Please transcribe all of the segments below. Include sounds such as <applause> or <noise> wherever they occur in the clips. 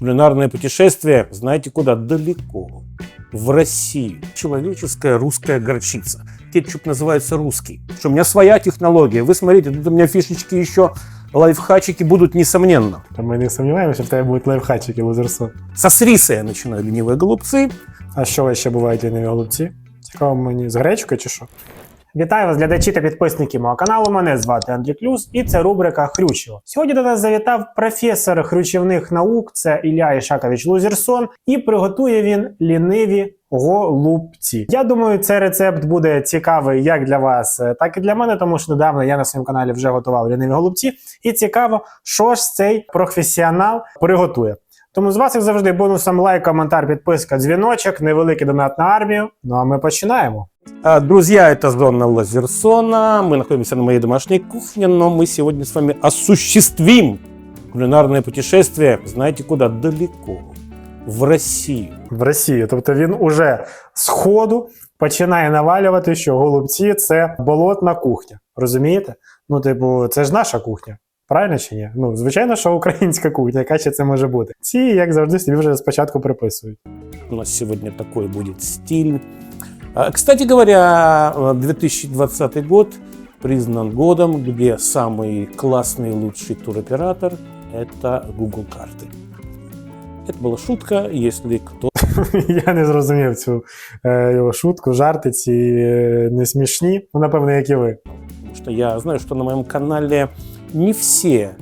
Кулинарное путешествие, знаете куда? Далеко. В Россию. Человеческая русская горчица. Кетчуп называется русский. Что у меня своя технология. Вы смотрите, тут у меня фишечки еще, лайфхачики будут несомненно. Та ми не сумніваємося, що в тебе будуть лайфхачики лузерсон. Со сриса я начинаю ленивые голубцы. А що у вас ще бувають ліниві голубці? Цікаво мені з гречкою чи що? Вітаю вас, глядачі та підписники мого каналу. Мене звати Андрій Клюс, і це рубрика Хрючево. Сьогодні до нас завітав професор хрючівних наук, це Ілля Ішакович Лузерсон, і приготує він ліниві голубці. Я думаю, цей рецепт буде цікавий як для вас, е, так і для мене, тому що недавно я на своєму каналі вже готував ліниві голубці, і цікаво, що ж цей професіонал приготує. Тому з вас, як завжди, бонусом лайк, коментар, підписка, дзвіночок, невеликий донат на армію. Ну а ми починаємо. А, Друзья, это Зона Лазерсона. Мы находимся на моей домашней кухне, но мы сегодня с вами осуществим кулинарное путешествие, знаете куда? Далеко. В Россию. в Росії. Тобто він уже з ходу починає навалювати, що голубці це болотна кухня. Розумієте? Ну, типу, це ж наша кухня. Правильно чи ні? Ну, звичайно, що українська кухня, яка ще це може бути. Ці, як завжди, собі вже спочатку приписують. У нас сегодня такой будет стиль. А, Кстати говоря, э, 2020 год признан годом, где самый классный и лучший туроператор – это Google карты. Это была шутка, если кто <laughs> Я не зрозумів цю е, його шутку, жарти ці е, не смішні. Ну, напевно, як і ви. Потому что я знаю, что на моем канале не все э,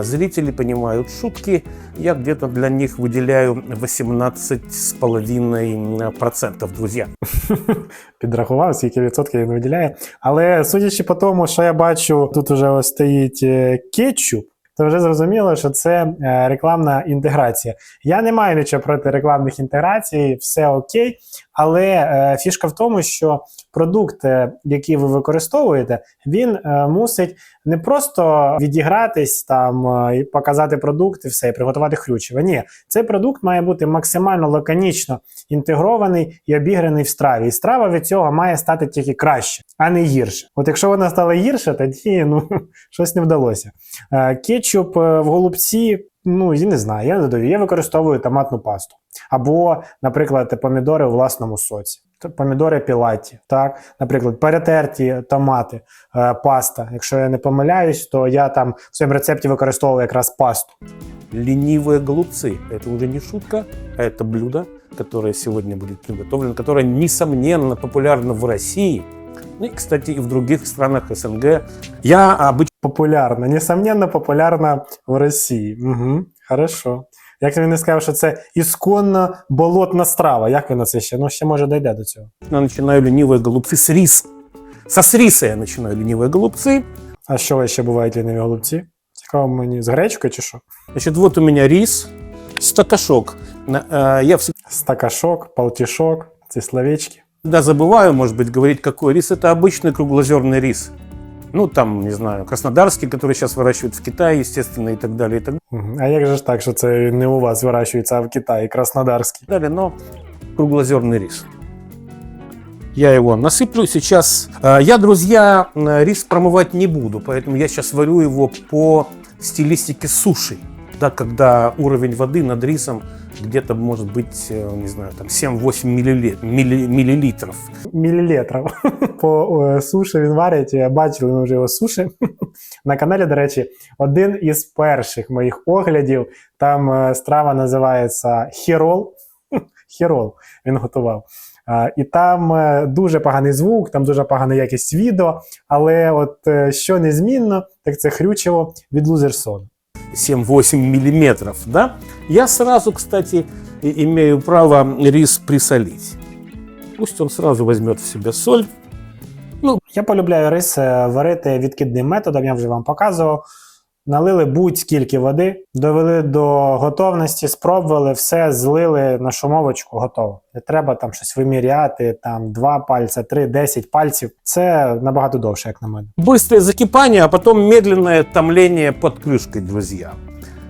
зрители понимают шутки. Я где-то для них выделяю 18,5%, друзья. <laughs> підрахував, скільки відсотків він виділяє. Але судячи по тому, що я бачу, тут уже ось стоїть е, кетчуп. То вже зрозуміло, що це е, рекламна інтеграція. Я не маю нічого проти рекламних інтеграцій, все окей. Але е, фішка в тому, що продукт, е, який ви використовуєте, він е, мусить не просто відігратись там і показати продукт і все, і приготувати хрючево. Ні, цей продукт має бути максимально лаконічно інтегрований і обіграний в страві. І страва від цього має стати тільки краще, а не гірше. От якщо вона стала гірше, тоді ну <laughs> щось не вдалося. Кетчуп в голубці, ну я не знаю, я не додаю. Я використовую томатну пасту. Або, наприклад, помідори у власному соці. Т- Помідори пілаті, так, наприклад, перетерті томати, е, паста. Якщо я не помиляюсь, то я там в своєму рецепті використовую якраз пасту. Ленивые голубцы – это уже не шутка, а это блюдо, которое сегодня будет приготовлено, которое, несомненно, популярно в России, ну и, кстати, и в других странах СНГ. Я обычно Популярна, несомненно, популярна в Росії. Угу, хорошо. Як він не сказав, що це ісконно болотна страва. Як він на це ще? Ну, ще може дійде до цього. начинаю ленивые голубцы с риса. Со сриса я начинаю ленивые голубцы. А що у вас ще бувають ліниві голубці? Цікаво мені з гречкою чи що? Значит, вот у меня рис, стакашок. На- э, Я Стакашок, полтішок, ці словечки. всегда забываю, может быть, говорить, какой рис. Это обычный круглозерный рис. Ну, там, не знаю, краснодарский, который сейчас выращивают в Китае, естественно, и так далее, и так Мгм. А як же ж так, що це не у вас вирощується, а в Китаї, краснодарський? далее, но круглозерный рис. Я его насыплю сейчас. Э, Я, друзья, э, рис промывать не буду, поэтому я сейчас варю его по стилистике суши. Да, когда уровень воды над рисом где-то может быть, э, не знаю, там 7-8 миллилит- милли- миллилитров. Мілілітрів. <laughs> По е, суші він варить. Бачили ми вже його суші. <laughs> На каналі, до речі, один із перших моїх оглядів. Там е, страва називається хірол. <laughs> Хірол він готував. І там е, дуже поганий звук, там дуже погана якість відео. Але от е, що незмінно, так це хрючево від Лузерсон. 7-8 миллиметров, да? Я сразу, кстати, имею право рис присолить. Пусть он сразу возьмет в себя соль. Ну, Я полюбляю рис е, варити відкидним методом, я вже вам показував. Налили будь-скільки води, довели до готовності, спробували, все злили на шумовочку, готово. Не треба там щось виміряти, там 2 пальця, 3, 10 пальців. Це набагато довше, як на мене. Быстрое закипание, а потом медленное томление под крышкой, друзья.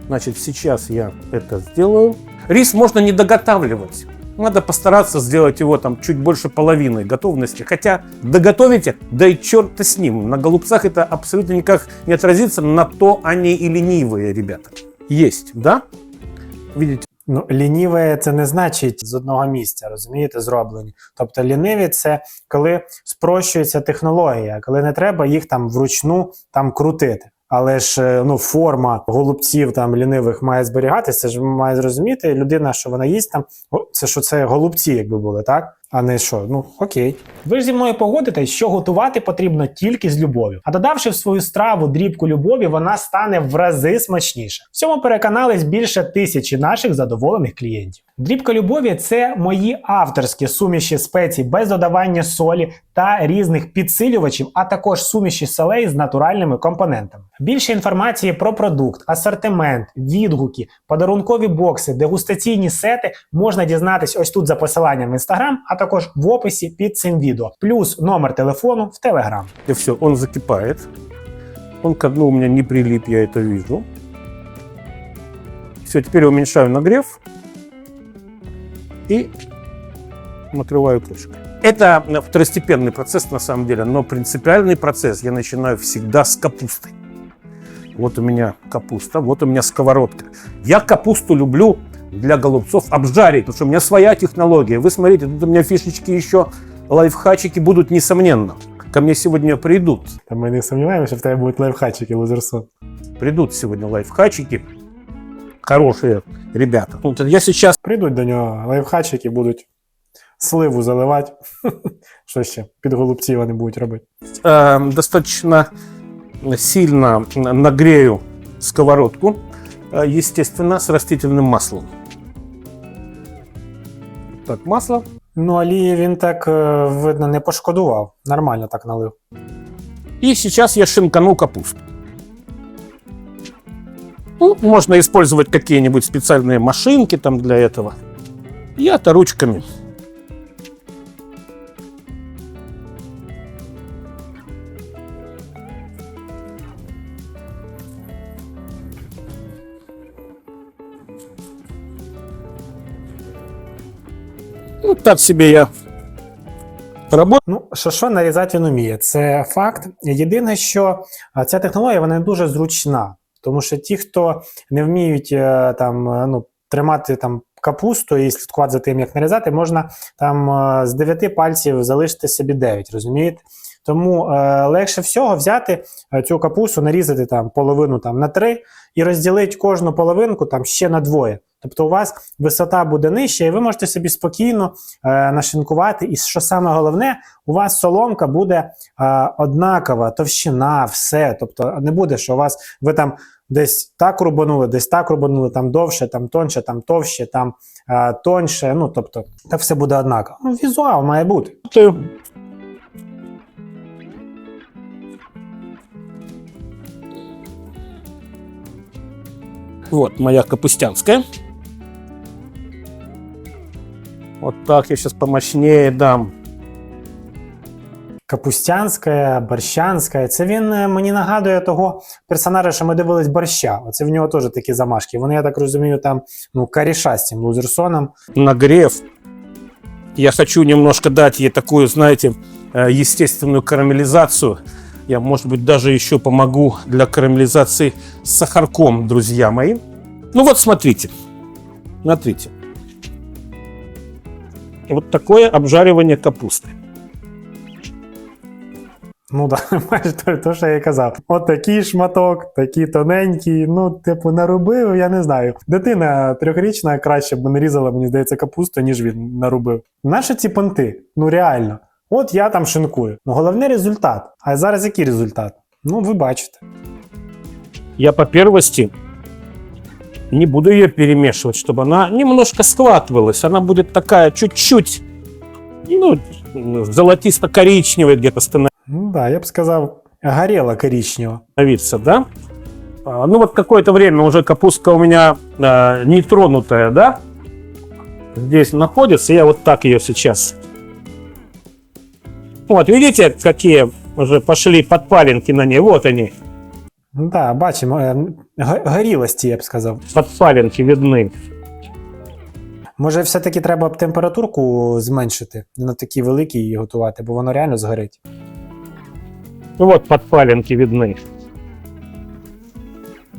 Значит, сейчас я это сделаю. Рис можно не доготавливать. Надо постараться сделать его там чуть больше половины готовности. Хотя доготовите, да и черт с ним. На голубцах это абсолютно никак не отразится. На то они и ленивые, ребята. Есть, да? видите, Ну, лініве це не значить з одного місця, розумієте, зроблені. Тобто ліниві це коли спрощується технологія, коли не треба їх там вручну там крутити. Але ж е, ну, форма голубців там лінивих має зберігатися. Це ж має зрозуміти людина, що вона їсть там. Це що це голубці, якби були, так? А не що, ну окей. Ви ж зі мною погодитесь, що готувати потрібно тільки з любов'ю. А додавши в свою страву дрібку любові, вона стане в рази смачніше. В цьому переконались більше тисячі наших задоволених клієнтів. Дрібка любові це мої авторські суміші спецій без додавання солі та різних підсилювачів, а також суміші солей з натуральними компонентами. Більше інформації про продукт, асортимент, відгуки, подарункові бокси, дегустаційні сети можна дізнатись ось тут за посиланням в інстаграм, а також в описі під цим відео, плюс номер телефону в телеграм. и все, он закипает. Он к дну у меня не прилип, я это вижу. Все, теперь я уменьшаю нагрев и накрываю крышкой. Это э, второстепенный процесс на самом деле, но принципиальный процесс я начинаю всегда с капусты. Вот у меня капуста, вот у меня сковородка. Я капусту люблю для голубцов обжарить, потому что у меня своя технология. Вы смотрите, тут у меня фишечки еще, лайфхачики будут несомненно. Ко мне сегодня придут Та ми не сумніваємося, що в тебе будуть лайфхачики, лузерсон. придут сегодня лайфхачики, хорошие ребята. Вот я сейчас Прийдуть до нього лайфхачики, будуть сливу заливати. <laughs> Що ще? Під голубці вони будуть робити. э, достаточно сильно нагрею сковородку, э, естественно, с растительным маслом. Так, масло. Ну, олії він так, е, видно, не пошкодував. Нормально так налив. И сейчас я шинкану капусту. Ну, можно использовать какие-нибудь специальные машинки там для этого. Я-то ручками. так себе я работаю. Ну, що нарізати він уміє, це факт. Єдине, що ця технологія вона не дуже зручна, тому що ті, хто не вміють е, там е, ну, тримати там капусту і слідкувати за тим, як нарізати, можна там е, з 9 пальців залишити собі 9, розумієте? Тому е, легше всього взяти цю капусту, нарізати там половину там на 3 і розділити кожну половинку там ще на двоє. Тобто у вас висота буде нижча, і ви можете собі спокійно е, нашинкувати. І що саме головне, у вас соломка буде е, однакова, товщина, все. Тобто не буде, що у вас ви там десь так рубанули, десь так рубанули, там довше, там тонше, там товще, там е, тоньше. Ну тобто, так все буде однаково. Ну, візуал має бути. Вот моя капустянская. Вот так я сейчас помощнее дам. Капустянська, борщанська. Це він е, мені нагадує того персонажа, що ми дивились борща. Оце в нього теж такі замашки. Вони, я так розумію, там ну, коріша з цим лузерсоном. Нагрев. Я хочу немножко дать ей такую, знаете, э, естественную карамелизацию. Я, может быть, даже еще помогу для карамелизации с сахарком, друзья мои. Ну вот, смотрите. Смотрите. Вот такое обжаривание капусты. Ну да, <laughs> майже то, то, що я і казав. От такий шматок, такий тоненький. Ну, типу, нарубив, я не знаю. Дитина трьохрічна краще б нарізала, мені здається, капусту, ніж він нарубив. Наші ці понти? Ну реально. От я там шинкую. Ну, головне результат. А зараз який результат? Ну, ви бачите. Я по первости не буду ее перемешивать, чтобы она немножко схватывалась. Она будет такая чуть-чуть, ну, золотисто-коричневая где-то Ну да, я б сказав, горіла коричнева. становиться, да? А, Ну вот какое-то время уже капустка у меня а, нетронутая, да? Здесь находится, я вот так ее сейчас. Вот, видите, какие уже пошли подпаленки на ней, вот они, да, бачимо, е, горілості, я б сказав. подпаленки видны. Може, все-таки треба б температурку зменшити, не на такій великій її готувати, бо воно реально згорить. Ну Вот подпаленки видны.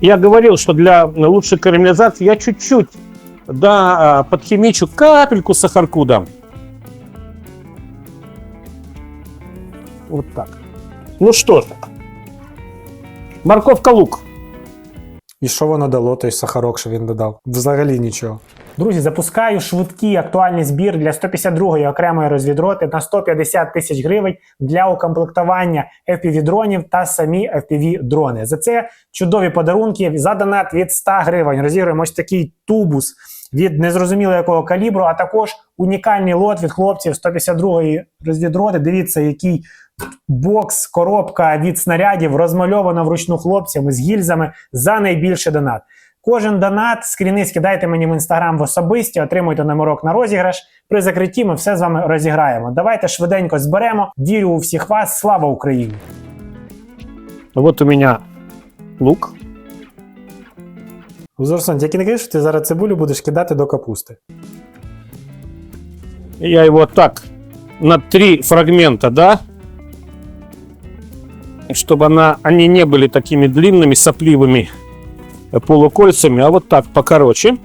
Я говорил, что для лучшей карамелизации я чуть-чуть Да, подхимичу капельку сахарку дам. Вот так. Ну что же. Морковка лук. І що воно дало, той сахарок, що він додав? Взагалі нічого. Друзі, запускаю швидкий актуальний збір для 152-ї окремої розвідроти на 150 тисяч гривень для укомплектування FPV-дронів та самі FPV-дрони. За це чудові подарунки. За донат від 100 гривень розіграємо ось такий тубус від незрозуміло якого калібру, а також унікальний лот від хлопців 152-ї розвідроти. Дивіться, який бокс, коробка від снарядів розмальовано вручну хлопцями з гільзами за найбільший донат. Кожен донат, скріни скидайте мені в інстаграм в особисті, отримуйте номерок на розіграш. При закритті ми все з вами розіграємо. Давайте швиденько зберемо. Вірю у всіх вас. Слава Україні! Вот у меня лук. Узорсон, тільки не кажи, що ти зараз цибулю будеш кидати до капусти. Я его так на три фрагмента, да? Чтобы она, они не были такими длинными, сопливыми полукольцами, а вот так покороче.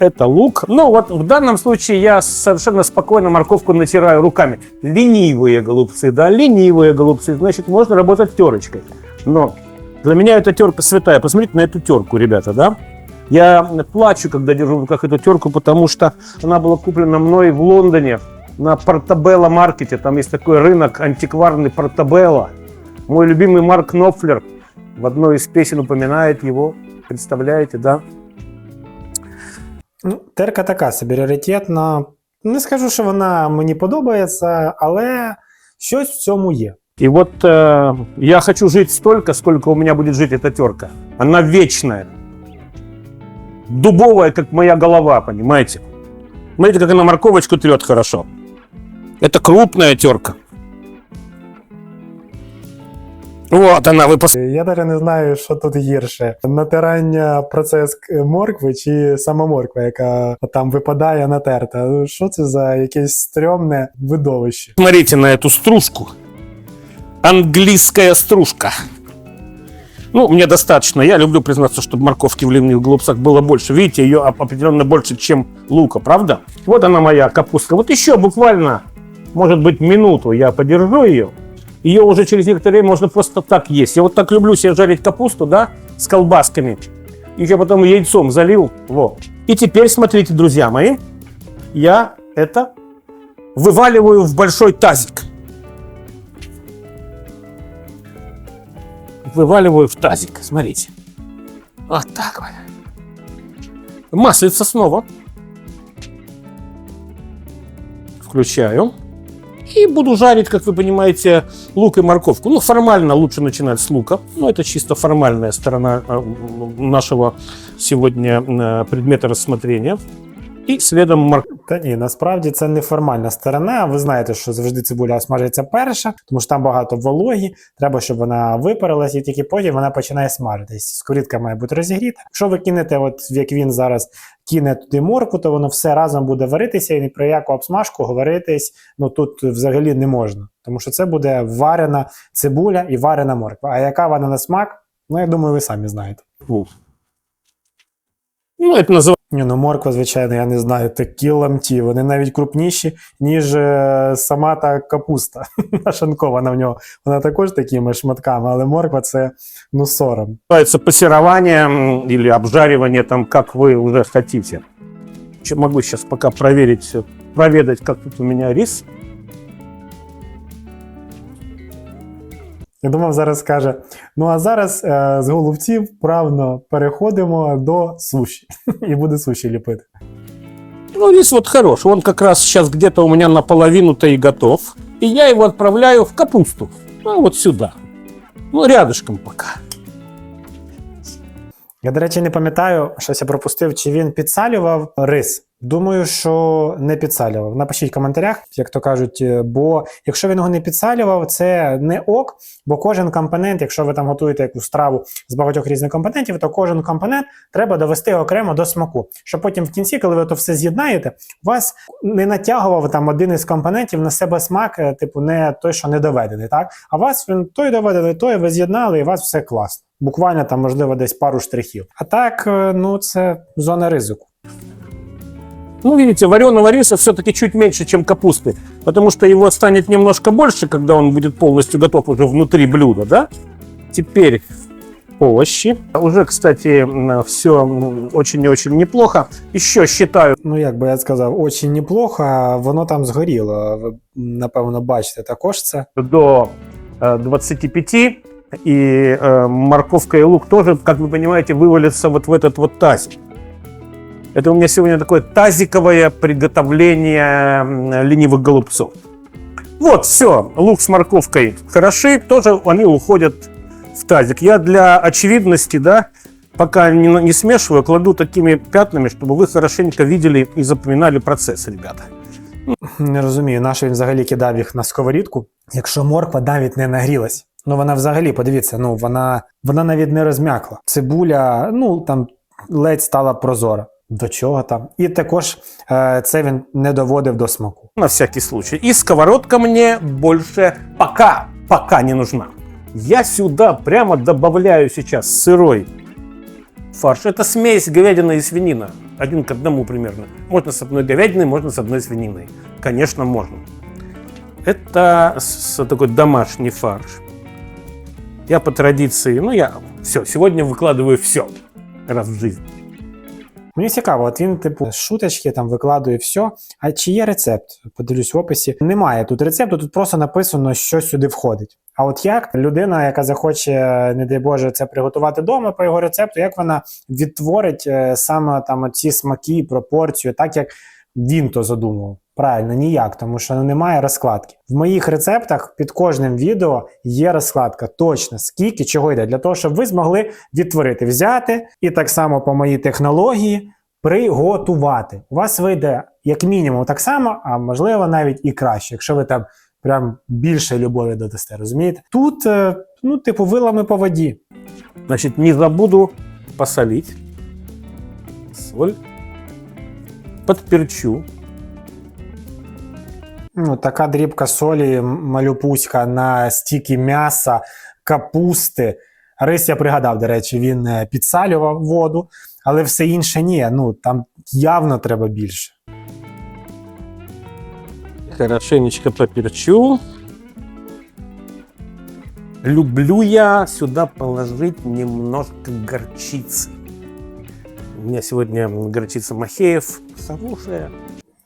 Это лук. Ну вот в данном случае я совершенно спокойно морковку натираю руками. Ленивые голубцы, да, ленивые голубцы. Значит, можно работать терочкой. Но для меня эта терка святая. Посмотрите на эту терку, ребята, да? Я плачу, когда держу в руках эту терку, потому что она была куплена мной в Лондоне на Портабелло маркете. Там есть такой рынок антикварный Портабелло. Мой любимый Марк Knopfler в одной из песен упоминает его. Представляете, да? Ну, терка така собі раритетна. Не скажу, що вона мені подобається, але щось в цьому є. И вот э, я хочу жить столько, сколько у меня будет жить эта терка. Она вечная. Дубовая, как моя голова, понимаете? Смотрите, как она морковочку трет хорошо. Это крупная терка. Вот она, вы пос... Я навіть не знаю, що тут гірше: натирання процес к- моркви чи сама морква, яка там випадає натерта. Ну, Що це за якесь стрьомне видовище? Смотрите на эту стружку. Английская стружка. Ну, мне достаточно. Я люблю признаться, чтобы морковки в ливных голубцах было больше. Видите, ее оп- определенно больше, чем лука, правда? Вот она моя капустка. Вот еще буквально, может быть, минуту я подержу ее. Ее уже через некоторое время можно просто так есть. Я вот так люблю себе жарить капусту, да, с колбасками. Еще потом яйцом залил. Вот. И теперь, смотрите, друзья мои, я это вываливаю в большой тазик. Вываливаю в тазик, смотрите. Вот так вот. Маслица снова. Включаю. И буду жарить, как вы понимаете, лук и морковку. Ну, формально лучше начинать с лука. Ну, это чисто формальная сторона э, нашего сегодня э, предмета рассмотрения. И следом морковка. Та ні, насправді це неформальна сторона. Ви знаєте, що завжди цибуля смажиться перша, тому що там багато вологі. Треба, щоб вона випарилась, і тільки потім вона починає смажитись. Скорідка має бути розігріта. Якщо ви кинете, от як він зараз кине туди морку, то воно все разом буде варитися, і ні про яку обсмажку говоритись ну тут взагалі не можна. Тому що це буде варена цибуля і варена морква. А яка вона на смак? Ну я думаю, ви самі знаєте. Ну, это называется Ні, ну морква, звичайно, я не знаю, такі ламті. Вони навіть крупніші, ніж е, сама та капуста <laughs> нашинкована в нього. Вона також такими шматками, але морква це ну сором. называется пассерование м, или обжаривание, там, как вы уже хотите. Чё, Могу сейчас пока проверить, э, проведать, как тут у меня рис. Я думав, зараз скаже: ну а зараз е, з голубців вправно переходимо до суші. <laughs> І буде суші ліпити. Ну, рис вот хорош. Он как раз сейчас где-то у меня наполовину-то и готов. И я его отправляю в капусту. Ну, вот сюда. Ну, рядышком пока. Я, до речі, не пам'ятаю, щось я пропустив, чи він підсалював рис. Думаю, що не підсалював. Напишіть в коментарях, як то кажуть, е, бо якщо він його не підсалював, це не ок, бо кожен компонент, якщо ви там готуєте якусь страву з багатьох різних компонентів, то кожен компонент треба довести окремо до смаку. Щоб потім в кінці, коли ви то все з'єднаєте, у вас не натягував там один із компонентів на себе смак, е, типу, не той, що не доведений, так? А вас він той доведений, той ви з'єднали, і у вас все класно. буквально там, можливо, десь пару штрихів. А так, е, ну це зона ризику. Ну, видите, вареного риса все-таки чуть меньше, чем капусты, потому что его станет немножко больше, когда он будет полностью готов уже внутри блюда, да? Теперь овощи. Уже, кстати, все очень и очень неплохо. Еще считаю, Ну, як би я сказав, очень неплохо, воно там згоріло. Ви, напевно, бачите також це. до э, 25, и морковка и лук тоже, как вы понимаете, вывалится вот в этот вот тазик. Это у меня сегодня такое тазиковое приготовление м, ленивых голубцов. Вот, все, лук с морковкой хороши, тоже они уходят в тазик. Я для очевидности, да, пока не, на- не смешиваю, кладу такими пятнами, чтобы вы хорошенько видели и запоминали процесс, ребята. Не розумію, на що він взагалі кидав їх на сковорідку, якщо морква навіть не нагрілась. Ну вона взагалі, подивіться, ну вона, вона навіть не розм'якла. Цибуля, ну там ледь стала прозора. До чого там? І також е, це він не доводив до смаку. на всякий случай. И сковородка мне больше пока, пока не нужна. Я сюда прямо добавляю сейчас сырой фарш. Это смесь говядины и свинина. Один к одному примерно. Можно с одной говядиной, можно с одной свининой. Конечно, можно. Это такой домашний фарш. Я по традиции, ну я все, сегодня выкладываю все раз в жизни. Мені цікаво, от він, типу, шуточки там викладує все. А чи є рецепт? Подивлюсь в описі. Немає тут рецепту, тут просто написано, що сюди входить. А от як людина, яка захоче, не дай Боже, це приготувати вдома по його рецепту, як вона відтворить е, саме там ці смаки, пропорцію, так як він то задумував? Правильно, ніяк, тому що немає розкладки. В моїх рецептах під кожним відео є розкладка точно, скільки чого йде, для того, щоб ви змогли відтворити, взяти і так само по моїй технології приготувати. У вас вийде як мінімум так само, а можливо навіть і краще, якщо ви там прям більше любові додасте, розумієте? Тут, е, ну, типу, вилами по воді. Значит, не забуду посолить. Соль. Подперчу. Ну, така дрібка солі, малюпуська на стільки м'яса, капусти. Рис я пригадав, до речі, він е, підсалював воду, але все інше ні. Ну там явно треба більше. Хорошенечко поперчу. Люблю я сюда положить немножко горчицы. У меня сегодня горчица Махеев. Хорошая.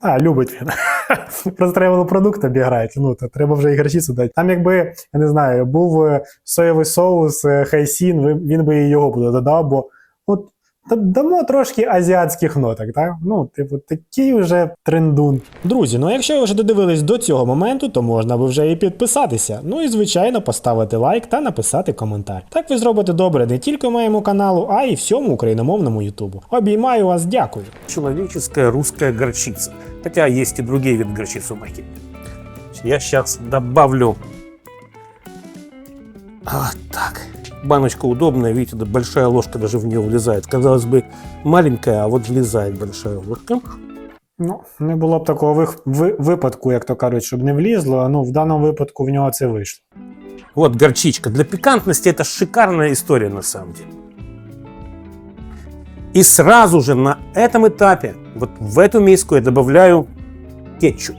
А, любить він. <laughs> <laughs> Просто треба було продукт обіграти. Ну, то треба вже і гарчицю дати. Там, якби, я не знаю, був е, соєвий соус, е, хайсін, він би і його буде додав, бо от та- дамо трошки азіатських ноток, так? Ну, типу, такий вже трендун. Друзі, ну якщо ви вже додивились до цього моменту, то можна би вже і підписатися. Ну і звичайно поставити лайк та написати коментар. Так ви зробите добре не тільки моєму каналу, а й всьому україномовному Ютубу. Обіймаю вас, дякую. Человеческая русская горчица. Хотя есть и другие виды горчицы у Махеева. Я сейчас добавлю... Вот так. Баночка удобная, видите, да большая ложка даже в нее влезает. Казалось бы, маленькая, а вот влезает большая ложка. Ну, не було б такого випадку, як то кажуть, щоб не влізло. а Ну, в даному випадку в нього це вийшло. Вот горчичка. Для пикантности это шикарная история на самом деле. И сразу же на этом этапе, вот в эту миску я добавляю кетчуп.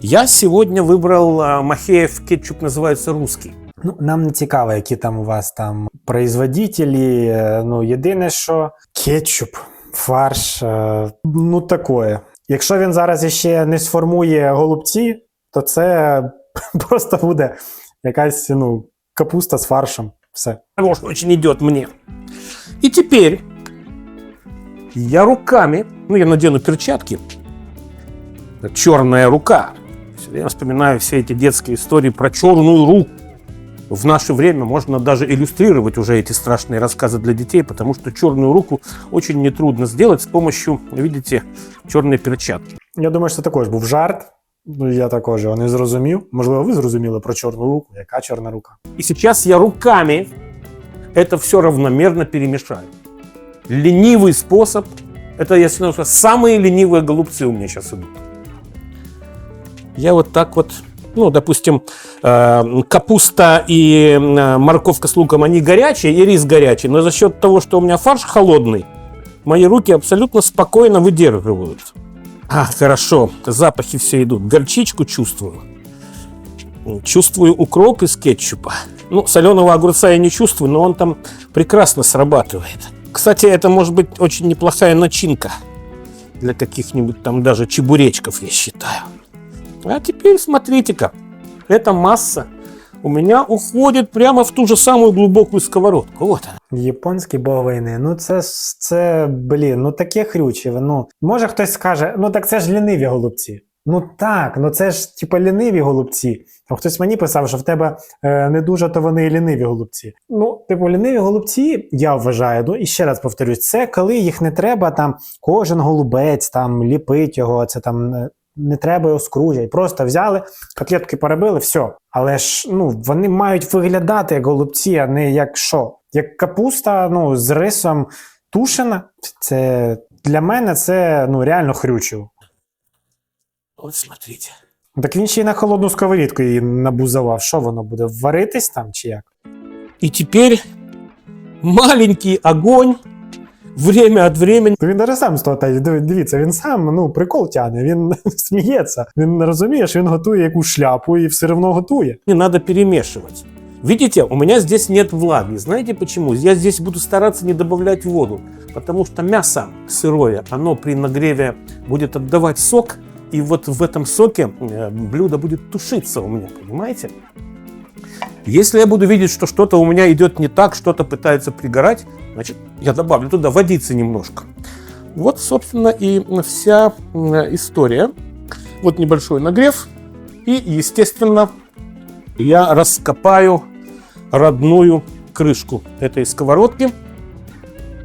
Я сегодня выбрал а, Махеев кетчуп, называется русский. Ну, нам не цікаво, які там у вас там производителі. е, Ну, єдине, що кетчуп, фарш, е, ну такое. Якщо він зараз іще не сформує голубці, то це <laughs> просто буде якась ну, капуста з фаршем. Все. Ложь очень идет мне. И теперь я руками, ну я надену перчатки, черная рука. Время вспоминаю все эти детские истории про черную руку. В наше время можно даже иллюстрировать уже эти страшные рассказы для детей, потому что черную руку очень нетрудно сделать с помощью, видите, черной перчатки. Я думаю, що також був жарт. Ну, я також його не зрозумів. Можливо, ви зрозуміли про чорну руку. Яка чорна рука? И сейчас я руками это все равномерно перемешаю. Ленивый способ. Это, я что самые ленивые голубцы у меня сейчас идут. Я вот так вот Ну, допустим, э, капуста и э, морковка с луком, они горячие, и рис горячий. Но за счет того, что у меня фарш холодный, мои руки абсолютно спокойно выдерживают. А, хорошо, запахи все идут. Горчичку чувствую. Чувствую укроп из кетчупа. Ну, соленого огурца я не чувствую, но он там прекрасно срабатывает. Кстати, это может быть очень неплохая начинка для каких-нибудь там даже чебуречков, я считаю. А теперь смотрите-ка, эта масса у меня уходит прямо в ту же самую глубокую сковородку. Вот она. Японський бог війни. Ну це ж це, блін, ну таке хрючеве. Ну може хтось скаже, ну так це ж ліниві голубці. Ну так, ну це ж типа ліниві голубці. А хтось мені писав, що в тебе е, не дуже то вони ліниві голубці. Ну, типу, ліниві голубці, я вважаю, ну і ще раз повторюсь, це коли їх не треба там кожен голубець там ліпить його, це там е, не треба його скружати. Просто взяли, котлетки перебили, все. Але ж ну вони мають виглядати як голубці, а не як що. Як капуста, ну з рисом тушена. Це для мене це ну реально хрючево. Вот смотрите. Так він ще й на холодну сковорідку її набузував. Що воно буде? Варитись там чи як? И теперь маленький огонь время от времени. Ну, Він даже сам з того та див- дивіться, він сам ну прикол тягне, він <laughs> сміється. Він розуміє, що він готує якусь шляпу і все одно готує. надо перемешивать. Видите, у меня здесь нет влаги. Знаете почему? Я здесь буду стараться не добавлять воду, потому что мясо сырое, оно при нагреве будет отдавать сок, и вот в этом соке э, блюдо будет тушиться у меня, понимаете? Если я буду видеть, что что-то у меня идет не так, что-то пытается пригорать, значит, я добавлю туда водицы немножко. Вот, собственно, и вся м, история. Вот небольшой нагрев. И, естественно, я раскопаю родную крышку этой сковородки.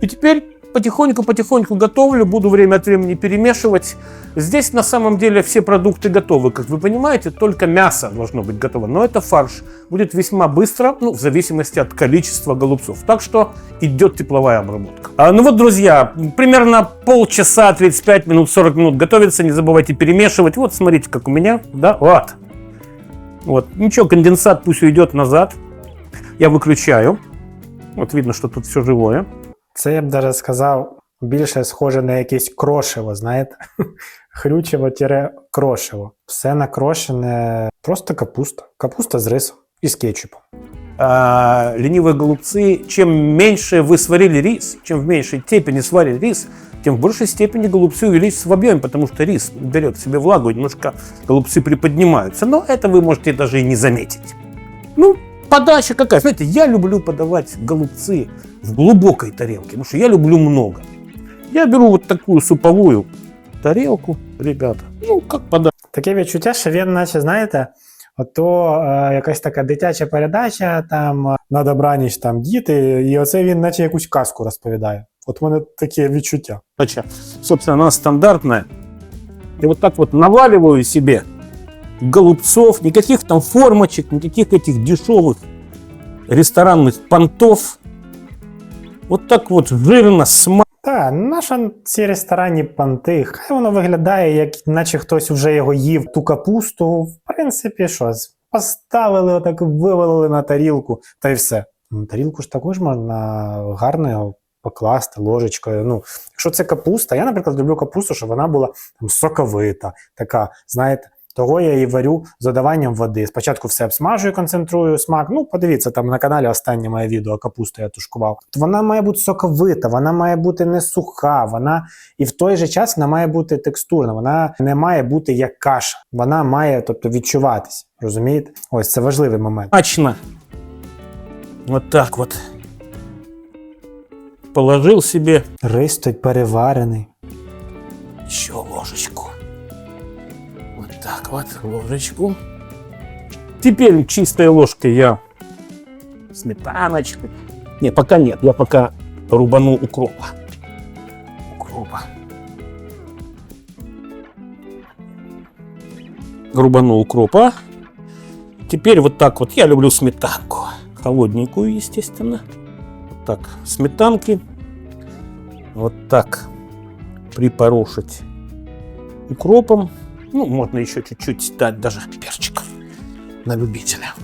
И теперь потихоньку-потихоньку готовлю, буду время от времени перемешивать. Здесь на самом деле все продукты готовы, как вы понимаете, только мясо должно быть готово. Но это фарш будет весьма быстро, ну, в зависимости от количества голубцов. Так что идет тепловая обработка. А, ну вот, друзья, примерно полчаса, 35 минут, 40 минут готовится. Не забывайте перемешивать. Вот, смотрите, как у меня, да, вот. Вот, ничего, конденсат пусть уйдет назад. Я выключаю. Вот видно, что тут все живое. Це я б даже сказав більше схоже на якесь крошево, знаєте? <laughs> Хрючево тире крошево. Все накрошене, просто капуста. Капуста з рисом і з кетчупом. А, ленивые голубцы, чем меньше вы сварили рис, чем в меньшей степени сварили рис, тем в большей степени голубцы увеличатся в объеме, потому что рис берет в себе влагу, и немножко голубцы приподнимаются. Но это вы можете даже и не заметить. Ну, подача какая? Знаете, я люблю подавать голубцы в глубокой тарелке, потому что я люблю много. Я беру вот такую суповую тарелку, ребята, ну, как подача. Таке відчуття, що він, наче, знаєте, ото е, якась така дитяча передача, там е, на добраніч там діти, і оце він, наче якусь казку розповідає. От у мене таке відчуття. Подача, собственно, она стандартная. И вот так вот наваливаю себе голубцов, никаких там формочек, никаких этих дешевых ресторанных понтов. Вот так вот жирно, смачно. Та, наша ці ресторанні панти, хай воно виглядає, як наче хтось вже його їв ту капусту. В принципі, що, з- поставили, отак вивалили на тарілку, та й все. Ну, тарілку ж також можна гарно його покласти ложечкою. Ну, якщо це капуста, я, наприклад, люблю капусту, щоб вона була там соковита, така, знаєте. того я і варю з додаванням води. Спочатку все обсмажую, концентрую смак. Ну, подивіться, там на каналі останнє моє відео капусту я тушкував. Вона має бути соковита, вона має бути не суха, вона і в той же час вона має бути текстурна, вона не має бути як каша. Вона має тобто відчуватися. Розумієте? Ось це важливий момент. Вот так вот. Положил себе Рис той переварений. еще ложечку. Так вот, ложечку. Теперь чистой ложкой я сметаночку. Не, пока нет, я пока рубану укропа. Укропа. Рубану укропа. Теперь вот так вот, я люблю сметанку. Холодненькую, естественно. Вот так, сметанки. Вот так припорошить укропом. Ну, можно еще чуть-чуть дать даже перчиков. на любителя.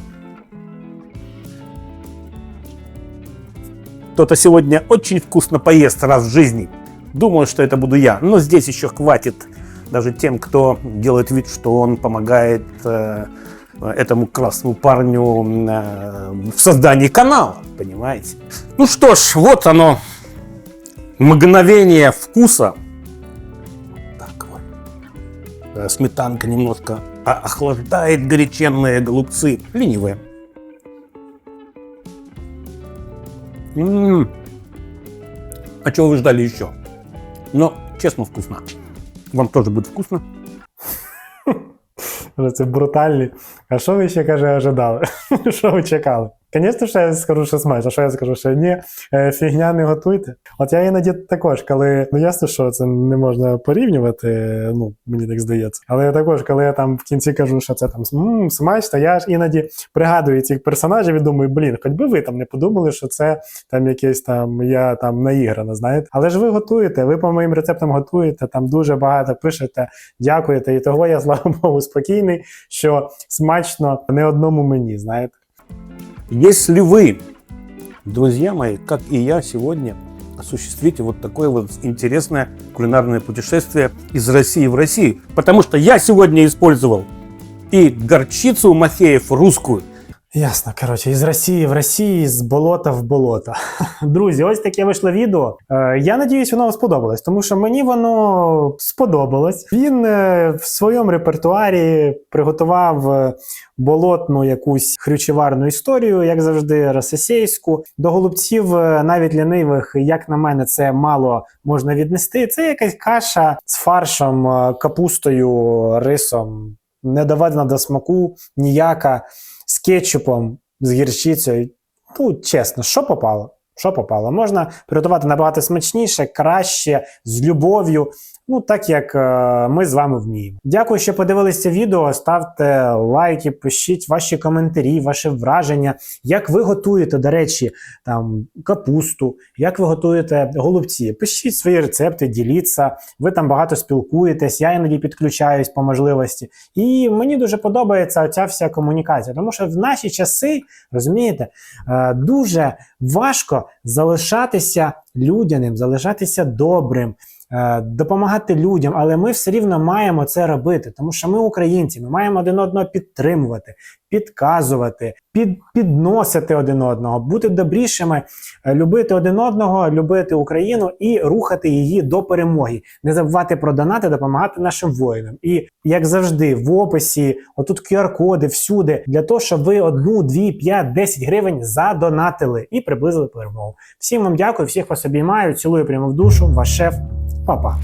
Кто-то сегодня очень вкусно поест раз в жизни. Думаю, что это буду я. Но здесь еще хватит даже тем, кто делает вид, что он помогает э, этому красному парню э, в создании канала, понимаете? Ну что ж, вот оно, мгновение вкуса. Э, Сметанка немножко о- охлаждает горяченные голубцы, ленивые. М. А чего вы ждали еще? Но, честно, вкусно. Вам тоже будет вкусно? <laughs> Це брутальні. А що ви ще каже, ожидали? <laughs> що ви чекали? Звісно, що я скажу, що смачно, що я скажу, що ні, е, фігня не готуйте. От я іноді також, коли ну ясно, що це не можна порівнювати, ну мені так здається. Але я також, коли я там в кінці кажу, що це там м, смачно, я ж іноді пригадую цих персонажів і думаю, блін, хоч би ви там не подумали, що це там якесь там я там наіграна, знаєте. Але ж ви готуєте, ви по моїм рецептам готуєте, там дуже багато пишете, дякуєте. І того я, <laughs> слава Богу, спокійний, що смачно не одному мені, знаєте. Если вы, друзья мои, как и я сегодня, осуществите вот такое вот интересное кулинарное путешествие из России в Россию, потому что я сегодня использовал и горчицу Махеев русскую, Ясно, коротше, із Росії в Росії, з болота в болото. <laughs> Друзі, ось таке вийшло відео. Е, я надіюсь, воно вам сподобалось, тому що мені воно сподобалось. Він е, в своєму репертуарі приготував е, болотну якусь хрючеварну історію, як завжди, російську. До голубців, е, навіть лінивих, як на мене, це мало можна віднести. Це якась каша з фаршем, капустою, рисом, не доведена до смаку ніяка з кетчупом, з гірчицею. Ну, чесно, що попало? Що попало? Можна приготувати набагато смачніше, краще, з любов'ю. Ну, так як е, ми з вами вміємо. Дякую, що подивилися відео. Ставте лайки, пишіть ваші коментарі, ваші враження. Як ви готуєте, до речі, там капусту, як ви готуєте голубці? Пишіть свої рецепти, діліться. Ви там багато спілкуєтесь, я іноді підключаюсь по можливості. І мені дуже подобається ця вся комунікація, тому що в наші часи, розумієте, е, дуже важко залишатися людяним, залишатися добрим. Е, Допомагати людям, але ми все рівно маємо це робити, тому що ми українці, ми маємо один одного підтримувати, підказувати, під, підносити один одного, бути добрішими, е, любити один одного, любити Україну і рухати її до перемоги. Не забувати про донати, допомагати нашим воїнам. І як завжди, в описі, отут QR-коди всюди, для того, щоб ви одну, дві, п'ять, десять гривень задонатили і приблизили перемогу. Всім вам дякую, всіх вас обіймаю, цілую прямо в душу, ваш шеф, Па-па.